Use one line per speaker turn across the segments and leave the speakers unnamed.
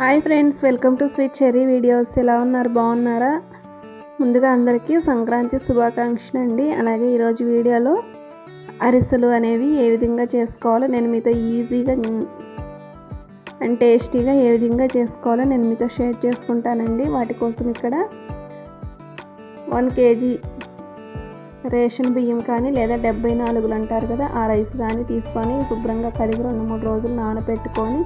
Hi friends welcome to sweet cherry videos. ఎలా ఉన్నారు? బాగున్నారా? ముందుగా అందరికీ సంక్రాంతి శుభాకాంక్షలు అండి అలాగే ఈరోజు వీడియోలో అరిసెలు అనేవి ఏ విధంగా చేసుకోవాలో నేను మీతో ఈజీగా అండ్ టేస్టీగా ఏ విధంగా చేసుకోవాలో నేను మీతో షేర్ చేసుకుంటానండి. వాటి కోసం ఇక్కడ వన్ కేజీ రేషన్ బియ్యం కానీ లేదా డెబ్బై నాలుగులు అంటారు కదా ఆ రైస్ కానీ తీసుకొని శుభ్రంగా కడిగి రెండు మూడు రోజులు నానబెట్టుకొని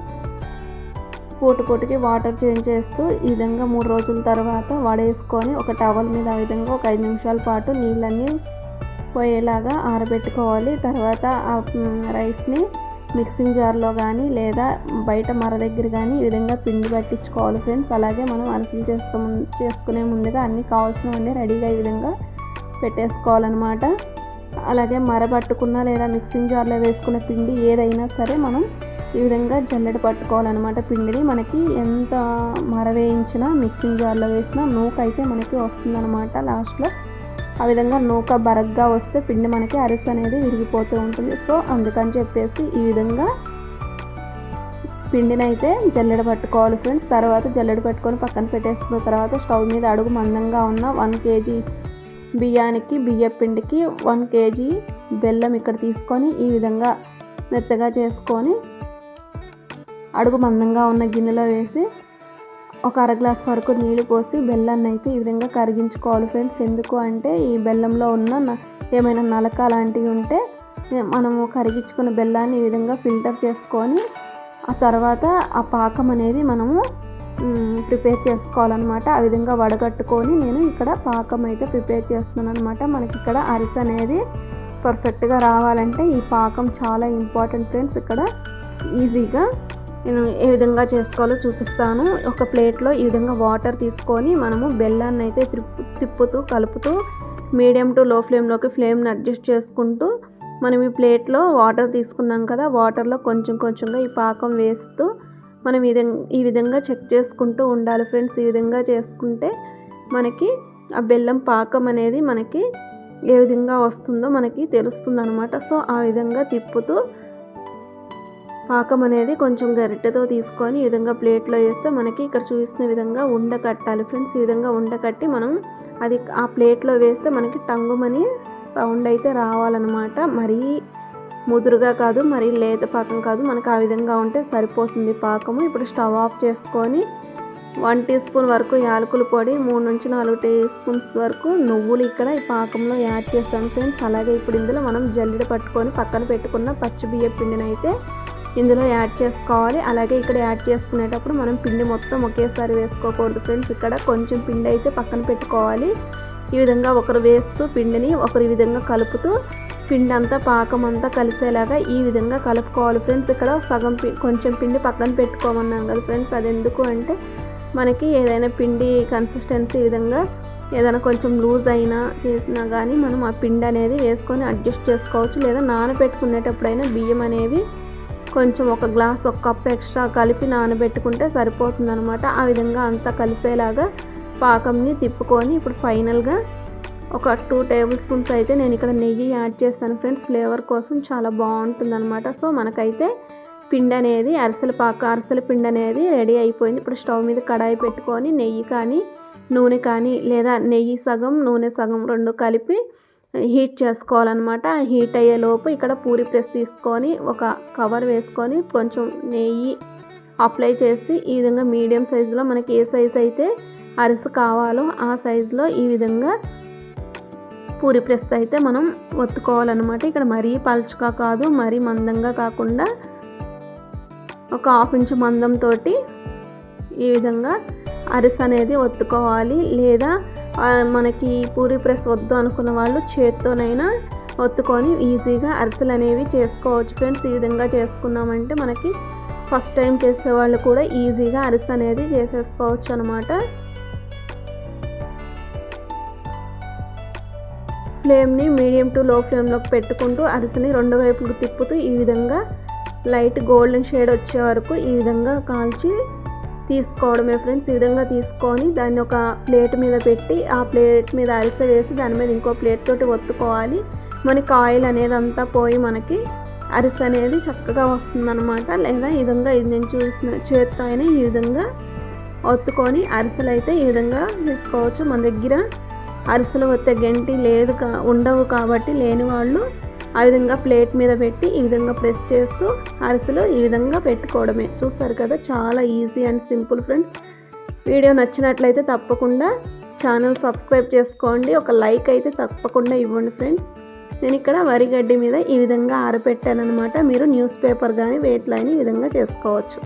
పోటు పొట్టుకి వాటర్ చేంజ్ చేస్తూ ఈ విధంగా మూడు రోజుల తర్వాత వడేసుకొని ఒక టవల్ మీద ఆ విధంగా ఒక ఐదు నిమిషాల పాటు నీళ్ళన్నీ పోయేలాగా ఆరబెట్టుకోవాలి. తర్వాత ఆ రైస్ని మిక్సింగ్ జార్లో కానీ లేదా బయట మర దగ్గర కానీ ఈ విధంగా పిండి పట్టించుకోవాలి ఫ్రెండ్స్ అలాగే మనం అరిసెలు చేసుకో చేసుకునే ముందుగా అన్నీ కావాల్సినవన్నీ రెడీగా ఈ విధంగా పెట్టేసుకోవాలన్నమాట. అలాగే మర పట్టుకున్న లేదా మిక్సింగ్ జార్లో వేసుకున్న పిండి ఏదైనా సరే మనం ఈ విధంగా జల్లెడ పట్టుకోవాలన్నమాట పిండిని. మనకి ఎంత మరవేయించినా మిక్సింగ్ జార్లో వేసినా నూక అయితే మనకి వస్తుందన్నమాట లాస్ట్లో. ఆ విధంగా నూక బరగ్గా వస్తే పిండి మనకి అరిసె అనేది విరిగిపోతూ ఉంటుంది. సో అందుకని చెప్పేసి ఈ విధంగా పిండిని అయితే జల్లెడ పట్టుకోవాలి ఫ్రెండ్స్. తర్వాత జల్లెడ పట్టుకొని పక్కన పెట్టేసుకున్న తర్వాత స్టవ్ మీద అడుగు మందంగా ఉన్న వన్ కేజీ బియ్యానికి బియ్య పిండికి వన్ కేజీ బెల్లం ఇక్కడ తీసుకొని ఈ విధంగా మెత్తగా చేసుకొని అడుగు మందంగా ఉన్న గిన్నెలో వేసి ఒక అర గ్లాస్ వరకు నీళ్ళు పోసి బెల్లాన్ని అయితే ఈ విధంగా కరిగించుకోవాలి ఫ్రెండ్స్. ఎందుకు అంటే ఈ బెల్లంలో ఉన్న ఏమైనా నలక లాంటివి ఉంటే మనము కరిగించుకున్న బెల్లాన్ని ఈ విధంగా ఫిల్టర్ చేసుకొని ఆ తర్వాత ఆ పాకం అనేది మనము ప్రిపేర్ చేసుకోవాలన్నమాట. ఆ విధంగా వడగట్టుకొని నేను ఇక్కడ పాకం అయితే ప్రిపేర్ చేస్తున్నాను అనమాట మనకి ఇక్కడ అరిసె అనేది పర్ఫెక్ట్గా రావాలంటే ఈ పాకం చాలా ఇంపార్టెంట్ ఫ్రెండ్స్. ఇక్కడ ఈజీగా నేను ఏ విధంగా చేసుకోవాలో చూపిస్తాను. ఒక ప్లేట్లో ఈ విధంగా వాటర్ తీసుకొని మనము బెల్లాన్ని అయితే తిప్పుతూ కలుపుతూ మీడియం టు లో ఫ్లేమ్లోకి ఫ్లేమ్ని అడ్జస్ట్ చేసుకుంటూ మనం ఈ ప్లేట్లో వాటర్ తీసుకున్నాం కదా వాటర్లో కొంచెం కొంచెంగా ఈ పాకం వేస్తూ మనం ఈ విధంగా ఈ విధంగా చెక్ చేసుకుంటూ ఉండాలి ఫ్రెండ్స్. ఈ విధంగా చేసుకుంటే మనకి ఆ బెల్లం పాకం అనేది మనకి ఏ విధంగా వస్తుందో మనకి తెలుస్తుంది అనమాట సో ఆ విధంగా తిప్పుతూ పాకం అనేది కొంచెం గరిటెతో తీసుకొని ఈ విధంగా ప్లేట్లో వేస్తే మనకి ఇక్కడ చూసిన విధంగా ఉండ కట్టాలి. ఫ్రెండ్స్ ఈ విధంగా ఉండ కట్టి మనం అది ఆ ప్లేట్లో వేస్తే మనకి టంగుమని సౌండ్ అయితే రావాలన్నమాట. మరీ ముదురుగా కాదు మరి లేత పాకం కాదు. మనకు ఆ విధంగా ఉంటే సరిపోతుంది పాకము. ఇప్పుడు స్టవ్ ఆఫ్ చేసుకొని వన్ టీ స్పూన్ వరకు యాలకుల పొడి మూడు నుంచి నాలుగు టీ స్పూన్స్ వరకు నువ్వులు ఇక్కడ ఈ పాకంలో యాడ్ చేస్తాను ఫ్రెండ్స్. అలాగే ఇప్పుడు ఇందులో మనం జల్లెడ పట్టుకొని పక్కన పెట్టుకున్న పచ్చి బియ్య పిండిని అయితే ఇందులో యాడ్ చేసుకోవాలి. అలాగే ఇక్కడ యాడ్ చేసుకునేటప్పుడు మనం పిండి మొత్తం ఒకేసారి వేసుకోకూడదు ఫ్రెండ్స్. ఇక్కడ కొంచెం పిండి అయితే పక్కన పెట్టుకోవాలి. ఈ విధంగా ఒకరు వేస్తూ పిండిని ఒకరు ఈ విధంగా కలుపుతూ పిండి అంతా పాకం అంతా కలిసేలాగా ఈ విధంగా కలుపుకోవాలి ఫ్రెండ్స్. ఇక్కడ సగం కొంచెం పిండి పక్కన పెట్టుకోమన్నాం కదా ఫ్రెండ్స్. అది ఎందుకు అంటే మనకి ఏదైనా పిండి కన్సిస్టెన్సీ ఈ విధంగా ఏదైనా కొంచెం లూజ్ అయినా చేసినా కానీ మనం ఆ పిండి అనేది వేసుకొని అడ్జస్ట్ చేసుకోవచ్చు. లేదా నానబెట్టుకునేటప్పుడైనా బియ్యం అనేవి కొంచెం ఒక గ్లాస్ ఒక కప్ ఎక్స్ట్రా కలిపి నానబెట్టుకుంటే సరిపోతుందనమాట ఆ విధంగా అంతా కలిసేలాగా పాకంని తిప్పుకొని ఇప్పుడు ఫైనల్గా ఒక టూ టేబుల్ స్పూన్స్ అయితే నేను ఇక్కడ నెయ్యి యాడ్ చేస్తాను ఫ్రెండ్స్. ఫ్లేవర్ కోసం చాలా బాగుంటుందన్నమాట. సో మనకైతే పిండి అనేది అరిసెల పాక అరిసెల పిండి అనేది రెడీ అయిపోయింది. ఇప్పుడు స్టవ్ మీద కడాయి పెట్టుకొని నెయ్యి కానీ నూనె కానీ లేదా నెయ్యి సగం నూనె సగం రెండు కలిపి హీట్ చేసుకోవాలన్నమాట. హీట్ అయ్యేలోపు ఇక్కడ పూరి ప్రెస్ తీసుకొని ఒక కవర్ వేసుకొని కొంచెం నెయ్యి అప్లై చేసి ఈ విధంగా మీడియం సైజులో మనకి ఏ సైజు అయితే అరిసె కావాలో ఆ సైజులో ఈ విధంగా పూరి ప్రెస్ అయితే మనం ఒత్తుకోవాలన్నమాట. ఇక్కడ మరీ పలుచగా కాదు మరీ మందంగా కాకుండా ఒక హాఫ్ ఇంచు మందంతో ఈ విధంగా అరిసె అనేది ఒత్తుకోవాలి. లేదా మనకి పూరి ప్రెస్ వద్దు అనుకున్న వాళ్ళు చేత్తోనైనా ఒత్తుకొని ఈజీగా అరిసెలు అనేవి చేసుకోవచ్చు ఫ్రెండ్స్. ఈ విధంగా చేసుకున్నామంటే మనకి ఫస్ట్ టైం చేసేవాళ్ళు కూడా ఈజీగా అరిసె అనేది చేసేసుకోవచ్చు అనమాట ఫ్లేమ్ని మీడియం టు లో ఫ్లేమ్లోకి పెట్టుకుంటూ అరిసెని రెండు వైపులకు తిప్పుతూ ఈ విధంగా లైట్ గోల్డెన్ షేడ్ వచ్చే వరకు ఈ విధంగా కాల్చి తీసుకోవడమే ఫ్రెండ్స్. ఈ విధంగా తీసుకొని దాన్ని ఒక ప్లేట్ మీద పెట్టి ఆ ప్లేట్ మీద అరిసె వేసి దాని మీద ఇంకో ప్లేట్ తోటి ఒత్తుకోవాలి. మనకి ఆయిల్ అనేది అంతా పోయి మనకి అరిసె అనేది చక్కగా వస్తుందన్నమాట. లేదా ఈ విధంగా ఇది నేను చూసిన చేత్తో అయినా ఈ విధంగా ఒత్తుకొని అరిసెలు అయితే ఈ విధంగా వేసుకోవచ్చు. మన దగ్గర అరిసెలు ఒత్తే గంటి లేదు కా ఉండవు కాబట్టి లేని వాళ్ళు ఆ విధంగా ప్లేట్ మీద పెట్టి ఈ విధంగా ప్రెస్ చేస్తూ అరిసెలు ఈ విధంగా పెట్టుకోవడమే. చూస్తారు కదా చాలా easy and simple friends. Video నచ్చినట్లయితే తప్పకుండా ఛానల్ సబ్స్క్రైబ్ చేసుకోండి. ఒక లైక్ అయితే తప్పకుండా ఇవ్వండి ఫ్రెండ్స్. నేను ఇక్కడ వరి గడ్డి మీద ఈ విధంగా ఆరపెట్టానమాట మీరు న్యూస్ పేపర్ కానీ వేట్లో లైన్ ఈ విధంగా చేసుకోవచ్చు.